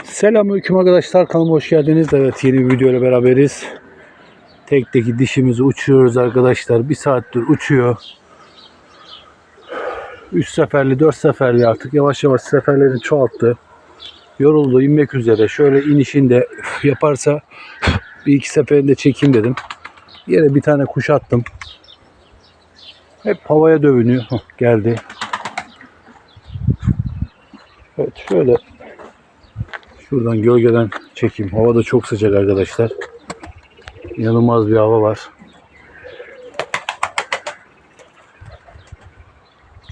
Selamünaleyküm arkadaşlar kanalıma hoş geldiniz. Evet yeni bir video ile beraberiz. Tekteki dişimizi uçuyoruz arkadaşlar. Bir saattir uçuyor. 3 seferli 4 seferli artık yavaş yavaş seferlerini çoğalttı. Yoruldu inmek üzere. Şöyle inişinde yaparsa bir iki seferinde çekeyim dedim. Yere bir tane kuş attım. Hep havaya dövünüyor. Geldi. Evet şöyle Şuradan gölgeden çekeyim. Hava da çok sıcak arkadaşlar. İnanılmaz bir hava var.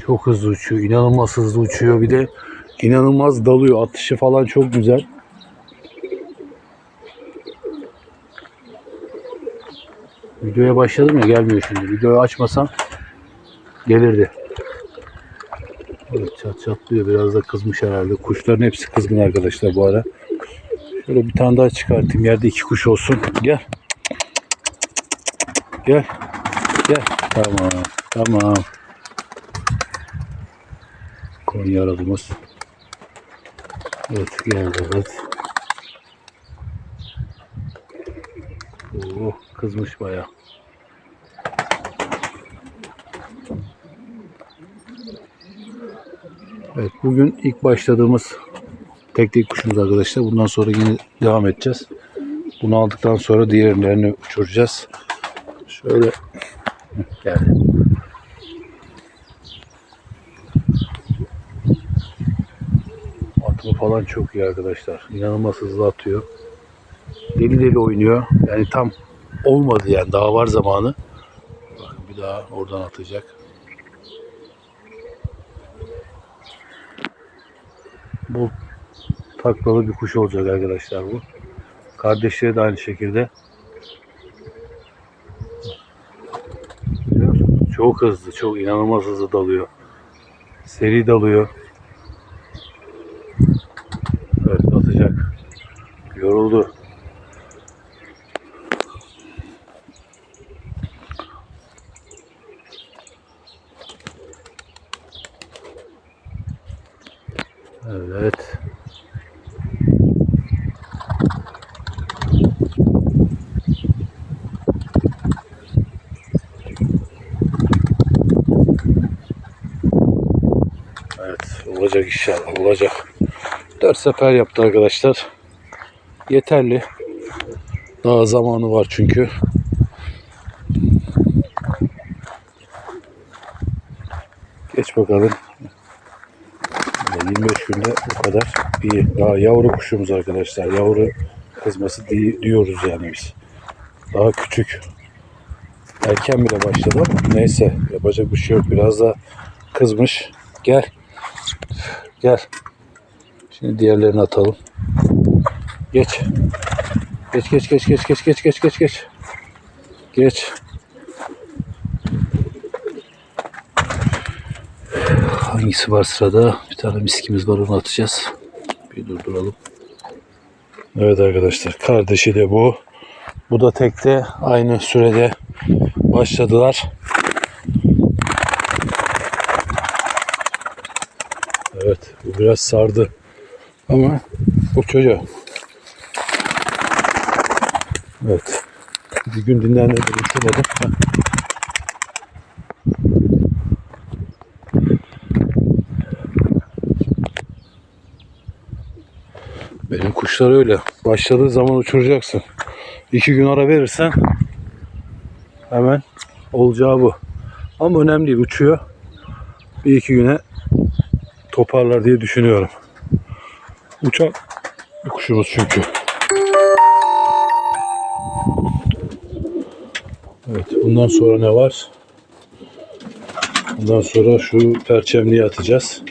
Çok hızlı uçuyor. inanılmaz hızlı uçuyor. Bir de inanılmaz dalıyor. Atışı falan çok güzel. Videoya başladım ya gelmiyor şimdi. Videoyu açmasam gelirdi. Çat çatlıyor. Biraz da kızmış herhalde. Kuşların hepsi kızgın arkadaşlar bu ara. Şöyle bir tane daha çıkartayım. Yerde iki kuş olsun. Gel. Gel. Gel. Tamam. Tamam. Konya aralımız. Evet geldi evet. Oo, kızmış bayağı. Evet bugün ilk başladığımız tek tek kuşumuz arkadaşlar. Bundan sonra yine devam edeceğiz. Bunu aldıktan sonra diğerlerini uçuracağız. Şöyle geldi. Atımı falan çok iyi arkadaşlar. İnanılmaz hızlı atıyor. Deli deli oynuyor. Yani tam olmadı yani daha var zamanı. Bakın bir daha oradan atacak. Bu taklalı bir kuş olacak arkadaşlar bu. Kardeşleri de aynı şekilde. Çok hızlı, çok inanılmaz hızlı dalıyor. Seri dalıyor. Evet atacak. Yoruldu. Evet. Evet, olacak inşallah, olacak. Dört sefer yaptı arkadaşlar. Yeterli. Daha zamanı var çünkü. Geç bakalım. 25 günde bu kadar iyi. Daha yavru kuşumuz arkadaşlar. Yavru kızması di- diyoruz yani biz. Daha küçük. Erken bile başladı neyse yapacak bir şey yok. Biraz da kızmış. Gel. Gel. Şimdi diğerlerini atalım. Geç. Geç geç geç geç geç geç geç geç geç. Geç. Hangisi var sırada? Bir tane miskimiz var onu atacağız. Bir durduralım. Evet arkadaşlar kardeşi de bu. Bu da tekte aynı sürede başladılar. Evet bu biraz sardı. Ama bu çocuğa. Evet. Bir gün dinlendirdim uçurmadım. Heh. Benim kuşlar öyle. Başladığı zaman uçuracaksın. İki gün ara verirsen hemen olacağı bu. Ama önemli değil. Uçuyor. Bir iki güne toparlar diye düşünüyorum. Uçan bir kuşumuz çünkü. Evet. Bundan sonra ne var? Bundan sonra şu perçemliği atacağız.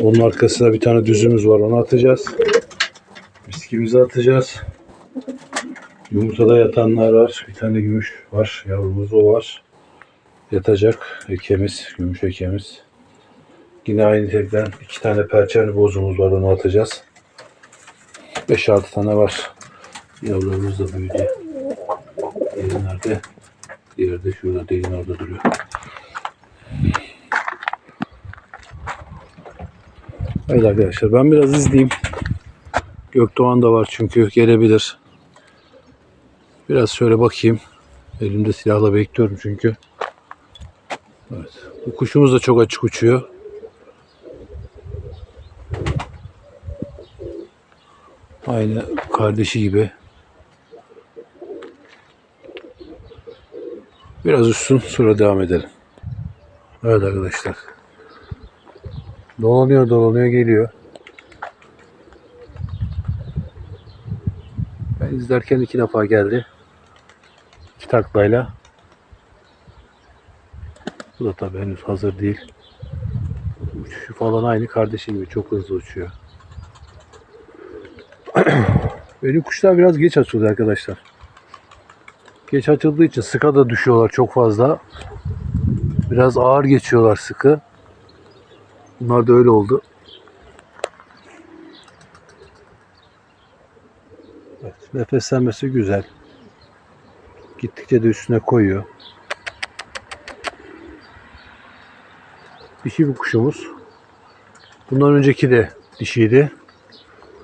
Onun arkasına bir tane düzümüz var. Onu atacağız. Miskimizi atacağız. Yumurtada yatanlar var. Bir tane gümüş var. Yavrumuz o var. Yatacak ekemiz. Gümüş ekemiz. Yine aynı tekten iki tane perçemli bozumuz var. Onu atacağız. 5-6 tane var. Yavrularımız da büyüdü. Diğeri nerede? Diğeri de şurada. Delin orada duruyor. Evet arkadaşlar ben biraz izleyeyim. Gökdoğan da var çünkü gelebilir. Biraz şöyle bakayım. Elimde silahla bekliyorum çünkü. Evet. Bu kuşumuz da çok açık uçuyor. Aynı kardeşi gibi. Biraz uçsun sonra devam edelim. Evet arkadaşlar. Dolanıyor dolanıyor geliyor. Ben izlerken iki defa geldi. İki taklayla. Bu da tabii henüz hazır değil. Uçuşu falan aynı kardeşi gibi çok hızlı uçuyor. Benim kuşlar biraz geç açıldı arkadaşlar. Geç açıldığı için sıka da düşüyorlar çok fazla. Biraz ağır geçiyorlar sıkı. Bunlar da öyle oldu. Evet, nefeslenmesi güzel. Gittikçe de üstüne koyuyor. Dişi bir kuşumuz. Bundan önceki de dişiydi.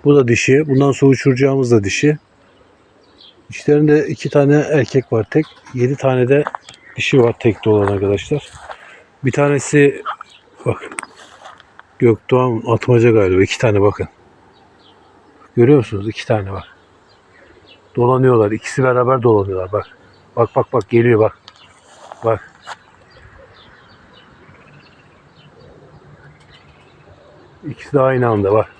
Bu da dişi. Bundan sonra uçuracağımız da dişi. İçlerinde iki tane erkek var tek. Yedi tane de dişi var tek de olan arkadaşlar. Bir tanesi bak Gökdoğan atmaca galiba. iki tane bakın. Görüyor musunuz? İki tane var. Dolanıyorlar. İkisi beraber dolanıyorlar. Bak. Bak bak bak geliyor bak. Bak. İkisi de aynı anda bak.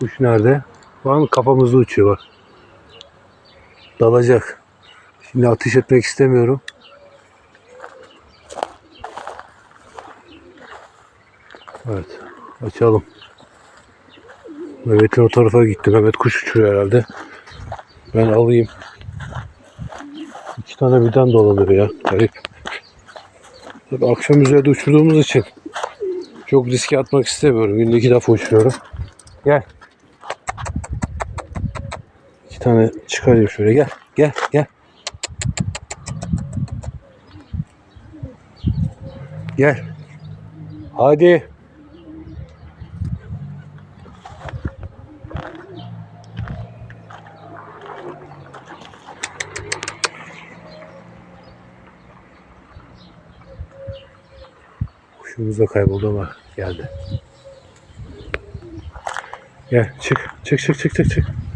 Kuş nerede? Bak kafamızda uçuyor bak. Dalacak. Şimdi ateş etmek istemiyorum. Evet. Açalım. Mehmet'in o tarafa gitti. Mehmet kuş uçuruyor herhalde. Ben alayım. İki tane birden dolanır ya. Garip. Tabii akşam üzerinde uçurduğumuz için çok riske atmak istemiyorum. Günde iki defa uçuruyorum. Gel. İki tane çıkarayım şöyle. Gel. Gel. Gel. Gel. Hadi. Kuşumuz da kayboldu ama geldi. Gel çık. Çık çık çık çık çık.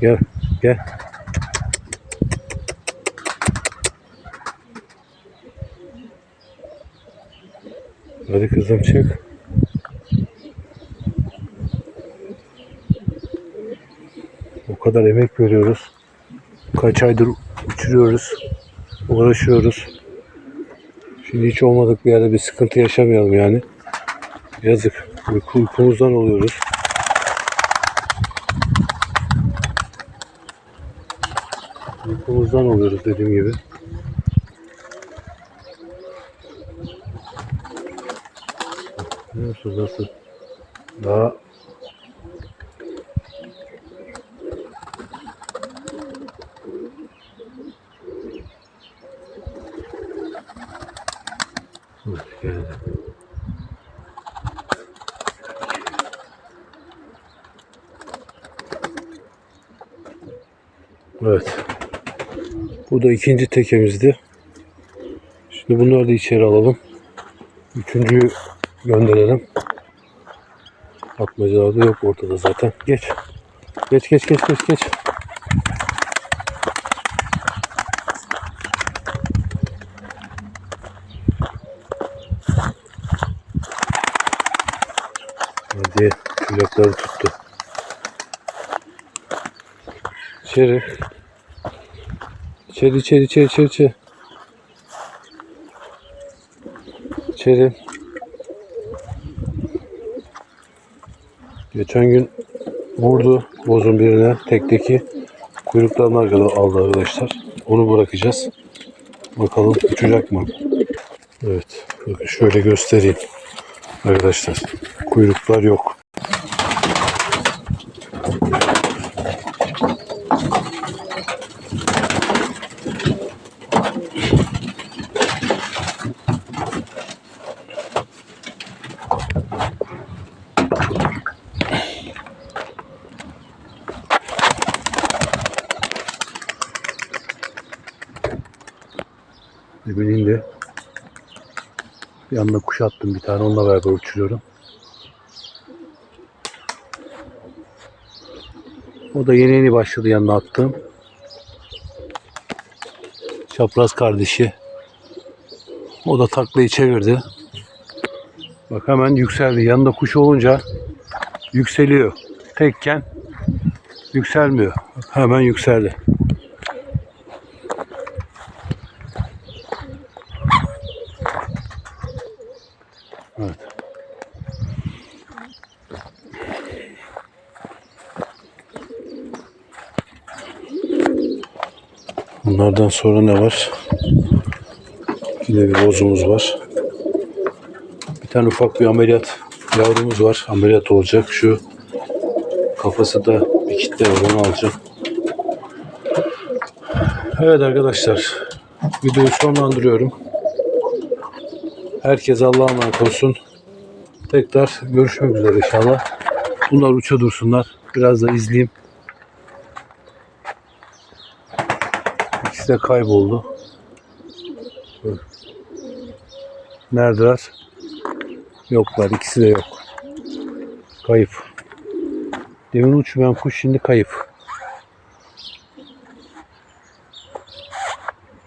Gel gel. Hadi kızım çık. O kadar emek veriyoruz. Kaç aydır uçuruyoruz. Uğraşıyoruz. Şimdi hiç olmadık bir yerde bir sıkıntı yaşamayalım yani. Yazık. Uyku, uykumuzdan oluyoruz. Uykumuzdan oluyoruz dediğim gibi. Biliyor musunuz nasıl? Daha. Evet. Bu da ikinci tekemizdi. Şimdi bunları da içeri alalım. Üçüncüyü gönderelim. Atmacalar da yok ortada zaten. Geç. Geç geç geç geç geç. Hadi kulakları tuttu. İçeri. İçeri içeri içeri içeri içeri. İçeri. Geçen gün vurdu bozun birine tekteki kuyruklarını arkada aldı arkadaşlar. Onu bırakacağız. Bakalım uçacak mı? Evet. Şöyle göstereyim. Arkadaşlar kuyruklar yok. Demin indi. Yanına kuş attım bir tane onunla beraber uçuruyorum. O da yeni yeni başladı yanına attığım. Çapraz kardeşi. O da taklayı çevirdi. Bak hemen yükseldi. Yanında kuş olunca yükseliyor. Tekken yükselmiyor. Hemen yükseldi. Evet. Bunlardan sonra ne var? Yine bir bozumuz var. Bir tane ufak bir ameliyat yavrumuz var. Ameliyat olacak. Şu kafası da bir kitle var. Onu alacağım. Evet arkadaşlar. Videoyu sonlandırıyorum. Herkes Allah'a emanet olsun. Tekrar görüşmek üzere inşallah. Bunlar uça dursunlar. Biraz da izleyeyim. İkisi de kayboldu. Neredeler? Yoklar. ikisi de yok. Kayıp. Demin uçmayan kuş şimdi kayıp.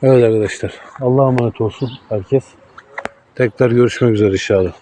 Evet arkadaşlar. Allah'a emanet olsun herkes. Tekrar görüşmek üzere inşallah.